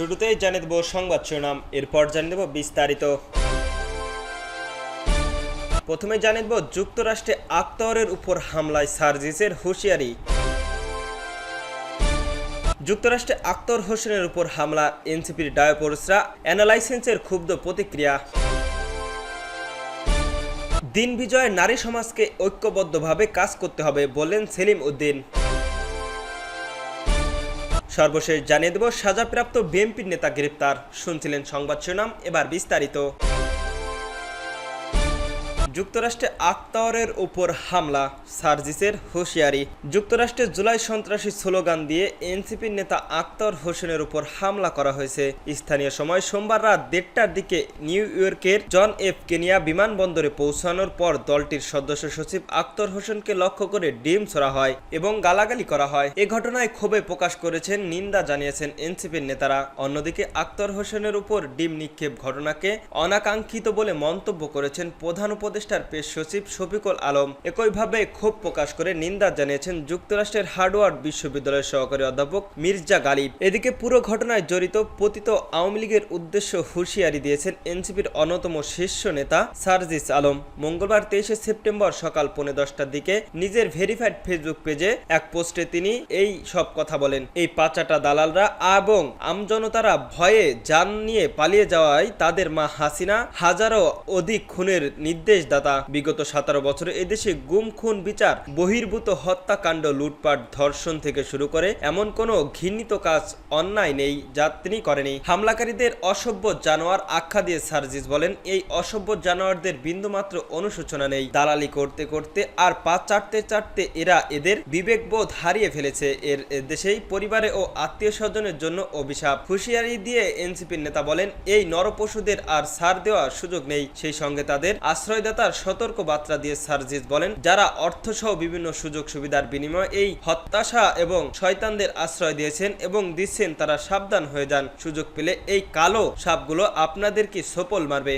শুরুতেই জানিয়ে দেব সংবাদ শিরোনাম, এরপর জানিয়ে দেব বিস্তারিত। প্রথমে জানিয়ে দেব যুক্তরাষ্ট্রে আক্তারের উপর হামলায় সার্জিসের হুঁশিয়ারি। যুক্তরাষ্ট্রে আক্তর হোসেনের উপর হামলা, এনসিপির ডায়োপোরসরা অ্যানালাইসেন্সের ক্ষুব্ধ প্রতিক্রিয়া। দিন বিজয়ে নারী সমাজকে ঐক্যবদ্ধভাবে কাজ করতে হবে বললেন সেলিম উদ্দিন। সর্বশেষ জানিয়ে দেব সাজাপ্রাপ্ত বিএনপির নেতা গ্রেপ্তার। শুনছিলেন সংবাদ শিরোনাম এবার বিস্তারিত। যুক্তরাষ্ট্রে আক্তারের উপর হামলা, সার্জিসের হুঁশিয়ারি। যুক্তরাষ্ট্রে জুলাই সন্ত্রাসী স্লোগান দিয়ে এনসিপির নেতা আক্তার হোসেনের উপর হামলা করা হয়েছে। স্থানীয় সময় সোমবার রাত দেড়টার দিকে নিউ ইয়র্কের জন এফ কেনিয়া বিমানবন্দরে পৌঁছানোর পর দলটির সদস্য সচিব আক্তার হোসেনকে লক্ষ্য করে ডিম ছোড়া হয় এবং গালাগালি করা হয়। এ ঘটনায় ক্ষোভে প্রকাশ করেছেন, নিন্দা জানিয়েছেন এনসিপির নেতারা। অন্যদিকে আক্তার হোসেনের উপর ডিম নিক্ষেপ ঘটনাকে অনাকাঙ্ক্ষিত বলে মন্তব্য করেছেন প্রধান উপদেষ্টার পেশ সচিব শফিকুল আলম একইভাবে ক্ষোভ প্রকাশ করে নিন্দা জানিয়েছেন যুক্তরাষ্ট্রের হার্ডওয়ার্ড বিশ্ববিদ্যালয়ের সহকারী অধ্যাপক মির্জা গালিব। এদিকে পুরো ঘটনায় জড়িত পতিত আওয়ামী লীগের উদ্দেশ্য হুঁশিয়ারি দিয়েছেন এনসিপির অন্যতম শীর্ষ নেতা সার্জিস আলম। মঙ্গলবার তেইশে সেপ্টেম্বর সকাল পৌনে দশটার দিকে নিজের ভেরিফাইড ফেসবুক পেজে এক পোস্টে তিনি এই সব কথা বলেন। এই পাচাটা দালালরা এবং আমজনতারা ভয়ে যান নিয়ে পালিয়ে যাওয়ায় তাদের মা হাসিনা হাজারো অধিক খুনের নির্দেশদাতা বিগত সতেরো বছরে এদেশে গুম, খুন, বিচার, বহির্ভূত হত্যাকাণ্ড, লুটপাট, ধর্ষণ থেকে শুরু করে এমন কোনো ঘৃণিত কাজ, অন্যায় নেই যা তিনি করেনি হামলাকারীদের অসভ্য জানোয়ার আখ্যা দিয়ে সার্জিস বলেন, এই অসভ্য জানোয়ারদের বিন্দুমাত্র অনুশোচনা নেই। দালালি করতে করতে আর পা চাটতে চাটতে এরা এদের বিবেকবোধ হারিয়ে ফেলেছে। এর দেশেই পরিবারে ও আত্মীয় স্বজনের জন্য অভিশাপ। হুঁশিয়ারি দিয়ে এনসিপির নেতা বলেন, এই নরপশুদের আর সার দেওয়ার সুযোগ নেই। সেই সঙ্গে তাদের আশ্রয়দাতার সতর্ক বার্তা দিয়ে সার্জিস বলেন, যারা অর্থ সহ বিভিন্ন সুযোগ সুবিধার বিনিময়ে এই হত্যাশা এবং শয়তানদের আশ্রয় দিয়েছেন এবং দিচ্ছেন তারা সাবধান হয়ে যান। সুযোগ পেলে এই কালো সাপগুলো আপনাদেরকে সফল মারবে?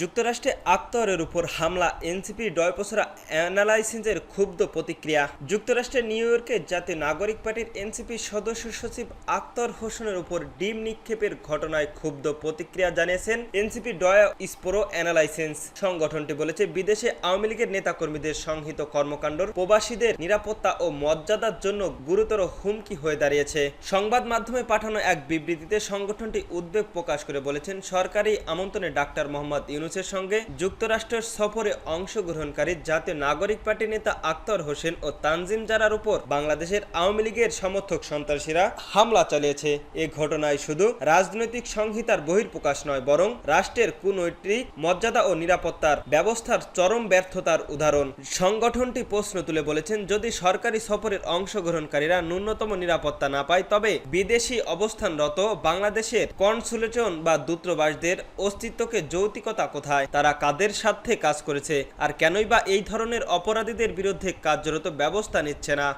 যুক্তরাষ্ট্রে আক্তরের উপর হামলা, এনসিপি ডয়পসরা অ্যানালাইসিসের ক্ষুব্ধ প্রতিক্রিয়া। যুক্তরাষ্ট্রের নিউ ইয়র্কে জাতীয় নাগরিক পার্টির এনসিপি সদস্য সচিব আক্তর হোসেনের উপর ডিম নিক্ষেপের ঘটনায় ক্ষুব্ধ প্রতিক্রিয়া জানিয়েছেন এনসিপি ডয় স্পোরো অ্যানালাইসেন্স সংগঠনটি বলেছে, বিদেশে আওয়ামী লীগের নেতাকর্মীদের সংহিত কর্মকাণ্ড প্রবাসীদের নিরাপত্তা ও মর্যাদার জন্য গুরুতর হুমকি হয়ে দাঁড়িয়েছে। সংবাদ মাধ্যমে পাঠানো এক বিবৃতিতে সংগঠনটি উদ্বেগ প্রকাশ করে বলেছেন, সরকারি আমন্ত্রণে ডাক্তার মোহাম্মদ ইউনুসের সঙ্গে যুক্তরাষ্ট্রের সফরে অংশগ্রহণকারী জাতীয় নাগরিক পার্টি নেতা আক্তর হোসেন ও তানজিম জারার উপর বাংলাদেশের আওয়ামী লীগের সমর্থক সন্ত্রাসীরা হামলা চালিয়েছে। এ ঘটনায় শুধু রাজনৈতিক সংহিতার বহির্প্রকাশ নয়, বরং রাষ্ট্রের কূনৈতিক মর্যাদা ও নিরাপত্তার ব্যবস্থার চরম ব্যর্থতার উদাহরণ। সংগঠনটি প্রশ্ন তুলে বলেছেন, যদি সরকারি সফরের অংশগ্রহণকারীরা ন্যূনতম নিরাপত্তা না পায়, তবে বিদেশি অবস্থানরত বাংলাদেশের কনসুলেটন বা দূতাবাসদের অস্তিত্বকে যৌতিকতা কোথায়, তারা কাদের স্বার্থে কাজ করেছে, আর কেনই বা এই ধরনের অপরাধীদের বিরুদ্ধে কার্যরত ব্যবস্থা নিচ্ছে না।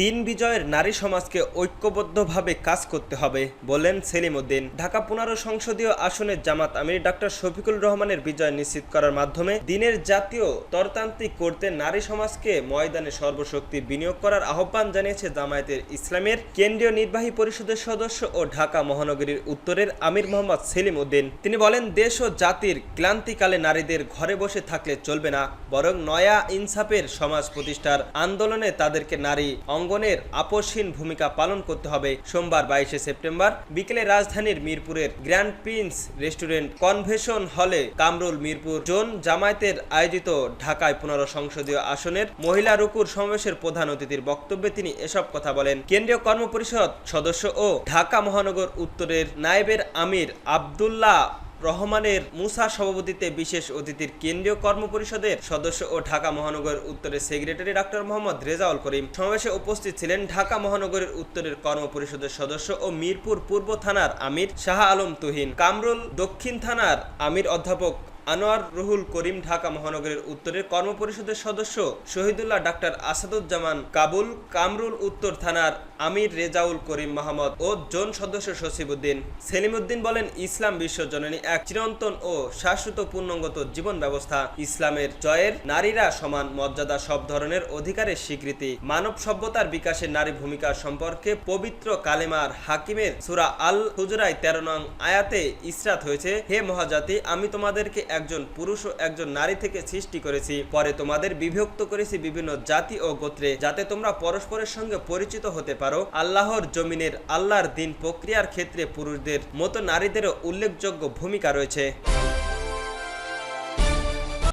দিন বিজয়ের নারী সমাজকে ঐক্যবদ্ধভাবে কাজ করতে হবে বললেন সেলিম উদ্দিন ঢাকা পনেরো সংসদীয় আসনের জামাত আমির ডাক্তার শফিকুল রহমানের বিজয় নিশ্চিত করার মাধ্যমে দিনের জাতীয় তরতান্ত্রিক করতে নারী সমাজকে ময়দানে সর্বশক্তি বিনিয়োগ করার আহ্বান জানিয়েছে জামায়াতের ইসলামের কেন্দ্রীয় নির্বাহী পরিষদের সদস্য ও ঢাকা মহানগরীর উত্তরের আমির মোহাম্মদ সেলিম উদ্দিন তিনি বলেন, দেশ ও জাতির ক্লান্তিকালে নারীদের ঘরে বসে থাকলে চলবে না, বরং নয়া ইনসাফের সমাজ প্রতিষ্ঠার আন্দোলনে তাদেরকে নারী অঙ্গনের আপসহীন ভূমিকা পালন করতে হবে। সোমবার বাইশে সেপ্টেম্বর বিকেলে রাজধানীর মিরপুরের গ্র্যান্ড প্রিন্স রেস্টুরেন্ট কনভেশন হলে কামরুল মিরপুর জোন জামায়াতের আয়োজিত ঢাকায় পুনর সংসদীয় আসনের মহিলা রুকুর সমাবেশের প্রধান অতিথির বক্তব্যে তিনি এসব কথা বলেন। কেন্দ্রীয় কর্মপরিষদ সদস্য ও ঢাকা মহানগর উত্তরের নায়েবের আমির আবদুল্লাহ রহমানের মুসা সভাপতিত্বে বিশেষ অতিথির কেন্দ্রীয় কর্মপরিষদের সদস্য ও ঢাকা মহানগরের উত্তরের সেক্রেটারি ডাক্তার মোহাম্মদ রেজাউল করিম সমাবেশে উপস্থিত ছিলেন ঢাকা মহানগরের উত্তরের কর্মপরিষদের সদস্য ও মিরপুর পূর্ব থানার আমির শাহ আলম তুহিন, কামরুল দক্ষিণ থানার আমির অধ্যাপক আনোয়ার রুহুল করিম, ঢাকা মহানগরের উত্তরের কর্মপরিষদের সদস্য শহীদুল্লাহ ডাক্তার আসাদুজ্জামান, কাবুল কামরুল উত্তর থানার আমির রেজাউল করিম মাহমদ ও জোন সদস্য সসিবুদ্দিন সেলিমউদ্দিন বলেন, ইসলাম বিশ্বজননী এক চিরন্তন ও শাশ্বত পূর্ণাঙ্গত জীবন ব্যবস্থা। ইসলামের জয়ের নারীরা সমান মর্যাদা সব ধরনের অধিকারের স্বীকৃতি। মানব সভ্যতার বিকাশে নারী ভূমিকা সম্পর্কে পবিত্র কালেমার হাকিমের সুরা আল হুজরাই তেরো নং আয়াতে ইসরাত হয়েছে, হে মহাজাতি, আমি তোমাদেরকে একজন পুরুষ ও একজন নারী থেকে সৃষ্টি করেছি। পরে তোমাদের বিভক্ত করেছি বিভিন্ন জাতি ও গোত্রে, যাতে তোমরা পরস্পরের সঙ্গে পরিচিত হতে পারো। আল্লাহর জমিনের আল্লাহর দিন প্রক্রিয়ার ক্ষেত্রে পুরুষদের মতো নারীদেরও উল্লেখযোগ্য ভূমিকা রয়েছে।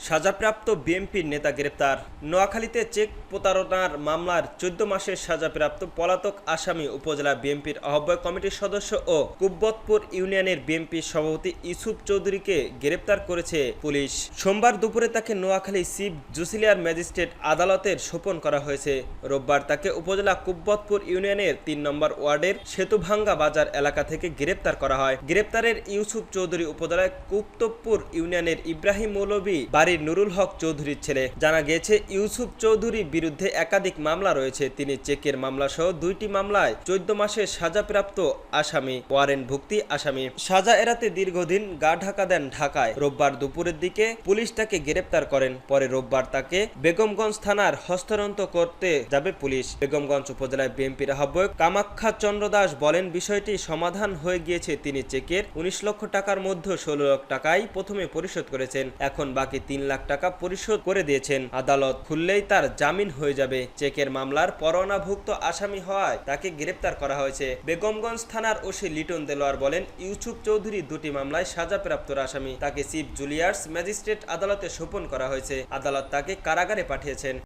সাজাপ্রাপ্ত বিএনপির নেতা গ্রেপ্তার। নোয়াখালীতে চেক প্রতারণার মামলার চোদ্দ মাসের সাজাপ্রাপ্ত পলাতক আসামি উপজেলা বিএনপির আহ্বায়ক কমিটির সদস্য ও কুব্বতপুর ইউনিয়নের বিএনপির সভাপতি ইসুফ চৌধুরীকে গ্রেপ্তার করেছে পুলিশ। সোমবার দুপুরে তাকে নোয়াখালী চিফ জুসিলিয়ার ম্যাজিস্ট্রেট আদালতের সোপন করা হয়েছে। রোববার তাকে উপজেলা কুব্বতপুর ইউনিয়নের তিন নম্বর ওয়ার্ডের সেতুভাঙ্গা বাজার এলাকা থেকে গ্রেপ্তার করা হয়। গ্রেপ্তারের ইউসুফ চৌধুরী উপজেলায় কুপ্তপুর ইউনিয়নের ইব্রাহিম মৌলভী বাড়ির নুরুল হক চৌধুরীর ছেলে। জানা গিয়েছে, ইউসুফ চৌধুরীর বিরুদ্ধে একাধিক মামলা রয়েছে। তিনি চেকের মামলা সহ দুইটি মামলায় চোদ্দ মাসের সাজাপ্রাপ্ত আসামি ওয়ারেন্ট ভুক্তি আসামি। সাজা এড়াতে দীর্ঘদিন গা ঢাকা দেন ঢাকায়। রোববার দুপুরের দিকে পুলিশ তাকে গ্রেপ্তার করেন। পরে রোববার তাকে বেগমগঞ্জ থানার হস্তান্তর করতে যাবে পুলিশ। বেগমগঞ্জ উপজেলায় বিএনপির আহ্বায়ক কামাখ্যা চন্দ্র দাস বলেন, বিষয়টি সমাধান হয়ে গিয়েছে। তিনি চেকের উনিশ লক্ষ টাকার মধ্যে ষোলো লক্ষ টাকাই প্রথমে পরিশোধ করেছেন। এখন বাকি তিন লাখ টাকা পরিশোধ করে দিয়েছেন। আদালত খুললেই তার জামিন হয়ে যাবে। চেকের মামলার পরোয়ানাভুক্ত আসামি হওয়ায় তাকে গ্রেপ্তার করা হয়েছে। বেগমগঞ্জ থানার ওসি লিটন দেলোয়ার বলেন, ইউসুফ চৌধুরী দুটি মামলায় সাজাপ্রাপ্ত আসামি। তাকে চিফ জুলিয়ার্স ম্যাজিস্ট্রেট আদালতে সোপন করা হয়েছে। আদালত তাকে কারাগারে পাঠিয়েছেন।